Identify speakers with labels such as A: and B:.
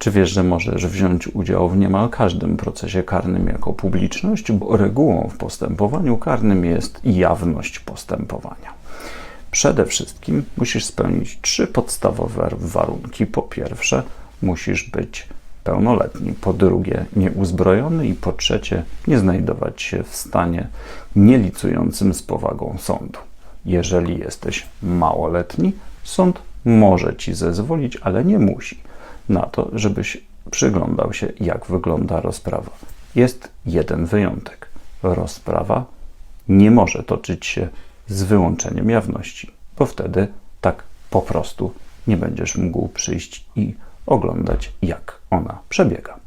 A: Czy wiesz, że możesz wziąć udział w niemal każdym procesie karnym jako publiczność, bo regułą w postępowaniu karnym jest jawność postępowania? Przede wszystkim musisz spełnić trzy podstawowe warunki. Po pierwsze, musisz być pełnoletni, po drugie, nieuzbrojony i po trzecie, nie znajdować się w stanie nielicującym z powagą sądu. Jeżeli jesteś małoletni, sąd może ci zezwolić, ale nie musi na to, żebyś przyglądał się, jak wygląda rozprawa. Jest jeden wyjątek. Rozprawa nie może toczyć się z wyłączeniem jawności, bo wtedy tak po prostu nie będziesz mógł przyjść i oglądać, jak ona przebiega.